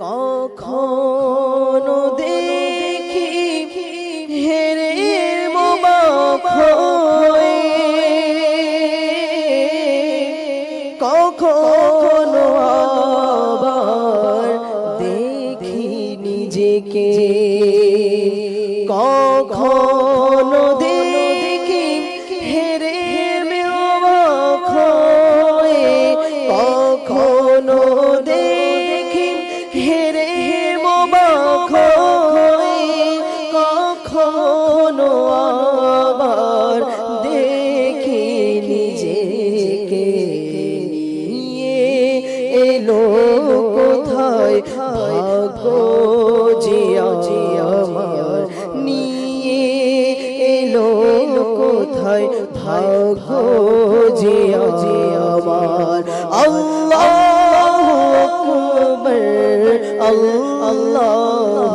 কখনো দেখি হেরে কখনো আবার দেখি নিজেকে। কখনো কখনো আবার দেখি নিজেকে নিয়ে এলো কোথায়? ভাগ্য জিয়া আমার নিয়ে এলো কোথায়? ভাগ্য জিয়া আমার আল্লাহ আল্লাহ